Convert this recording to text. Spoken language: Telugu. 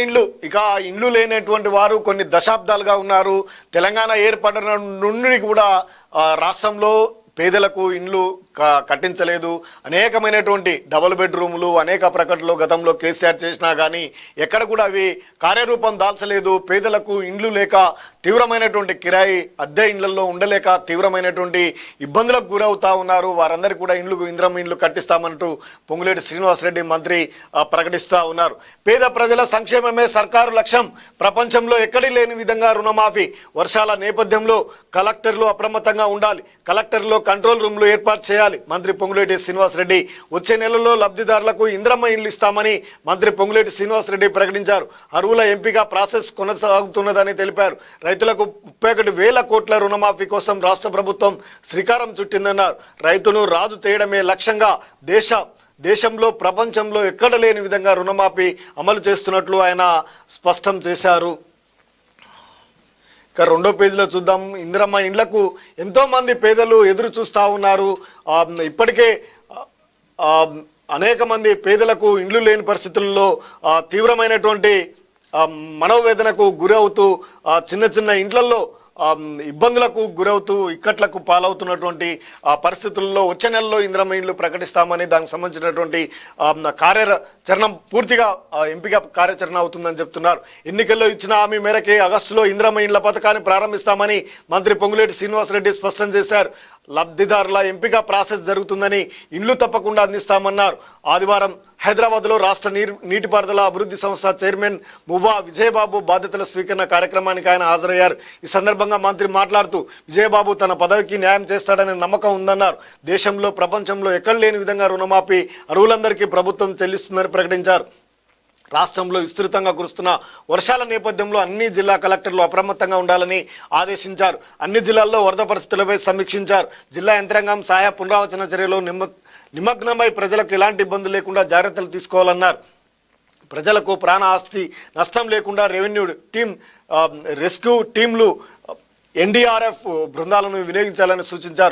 ఇండ్లు. ఇక ఇండ్లు లేనటువంటి వారు కొన్ని దశాబ్దాలుగా ఉన్నారు. తెలంగాణ ఏర్పడిన నుండి కూడా రాష్ట్రంలో పేదలకు ఇండ్లు కట్టించలేదు. అనేకమైనటువంటి డబుల్ బెడ్రూములు అనేక ప్రకటనలు గతంలో కేసీఆర్ చేసినా కానీ ఎక్కడ కూడా అవి కార్యరూపం దాల్చలేదు. పేదలకు ఇండ్లు లేక తీవ్రమైనటువంటి కిరాయి అద్దె ఇండ్లలో ఉండలేక తీవ్రమైనటువంటి ఇబ్బందులకు గురవుతా ఉన్నారు. వారందరికీ కూడా ఇండ్లు ఇంద్రం ఇండ్లు కట్టిస్తామంటూ పొంగులేటి శ్రీనివాసరెడ్డి మంత్రి ఆ, ప్రకటిస్తూ ఉన్నారు. పేద ప్రజల సంక్షేమమే సర్కారు లక్ష్యం. ప్రపంచంలో ఎక్కడి లేని విధంగా రుణమాఫీ. వర్షాల నేపథ్యంలో కలెక్టర్లు అప్రమత్తంగా ఉండాలి. కలెక్టర్లో కంట్రోల్ రూమ్లు ఏర్పాటు చేయాలి. మంత్రి పొంగులేటి శ్రీనివాసరెడ్డి వచ్చే నెలలో లబ్ధిదారులకు ఇంద్రమ్మ ఇండ్లు ఇస్తామని మంత్రి పొంగులేటి శ్రీనివాసరెడ్డి ప్రకటించారు. అరువుల ఎంపిక ప్రాసెస్ కొనసాగుతున్నదని తెలిపారు. రైతులకు ముప్పై ఒకటి వేల కోట్ల రుణమాఫీ కోసం రాష్ట్ర ప్రభుత్వం శ్రీకారం చుట్టిందన్నారు. రైతును రాజు చేయడమే లక్ష్యంగా దేశ దేశంలో ప్రపంచంలో ఎక్కడ లేని విధంగా రుణమాఫీ అమలు చేస్తున్నట్లు ఆయన స్పష్టం చేశారు. ఇక రెండో పేజీలో చూద్దాం. ఇందిరమ్మ ఇండ్లకు ఎంతోమంది పేదలు ఎదురు చూస్తూ ఉన్నారు. ఇప్పటికే అనేక మంది పేదలకు ఇండ్లు లేని పరిస్థితుల్లో తీవ్రమైనటువంటి మనోవేదనకు గురవుతూ చిన్న చిన్న ఇండ్లలో ఇబ్బందులకు గురవుతూ ఇక్కట్లకు పాలవుతున్నటువంటి ఆ పరిస్థితుల్లో వచ్చే నెలలో ఇంద్రమ్మ ఇండ్లు ప్రకటిస్తామని దానికి సంబంధించినటువంటి ఆ, పూర్తిగా ఎంపిక కార్యాచరణ అవుతుందని చెప్తున్నారు. ఎన్నికల్లో ఇచ్చిన హామీ మేరకే ఆగస్టులో ఇంద్రమ్మ ఇండ్ల పథకాన్ని ప్రారంభిస్తామని మంత్రి పొంగులేటి శ్రీనివాసరెడ్డి స్పష్టం చేశారు. లబ్ధిదారుల ఎంపిక ప్రాసెస్ జరుగుతుందని ఇండ్లు తప్పకుండా అందిస్తామన్నారు. ఆదివారం హైదరాబాద్లో రాష్ట్ర నీరు నీటిపారుదల అభివృద్ధి సంస్థ చైర్మన్ మువ్వా విజయబాబు బాధ్యతల స్వీకరణ కార్యక్రమానికి ఆయన హాజరయ్యారు. ఈ సందర్భంగా మంత్రి మాట్లాడుతూ విజయబాబు తన పదవికి న్యాయం చేస్తాడనే నమ్మకం ఉందన్నారు. దేశంలో ప్రపంచంలో ఎక్కడ లేని విధంగా రుణమాఫీ అరువులందరికీ ప్రభుత్వం చెల్లిస్తుందని ప్రకటించారు. రాష్ట్రంలో విస్తృతంగా కురుస్తున్న వర్షాల నేపథ్యంలో అన్ని జిల్లా కలెక్టర్లు అప్రమత్తంగా ఉండాలని ఆదేశించారు. అన్ని జిల్లాల్లో వరద పరిస్థితులపై సమీక్షించారు. జిల్లా యంత్రాంగం సహాయ పునరావచన చర్యలో నిమ నిమగ్నమై ప్రజలకు ఎలాంటి ఇబ్బందులు లేకుండా జాగ్రత్తలు తీసుకోవాలన్నారు. ప్రజలకు ప్రాణ ఆస్తి నష్టం లేకుండా రెవెన్యూ టీం రెస్క్యూ టీంలు ఎన్డీఆర్ఎఫ్ బృందాలను వినియోగించాలని సూచించారు.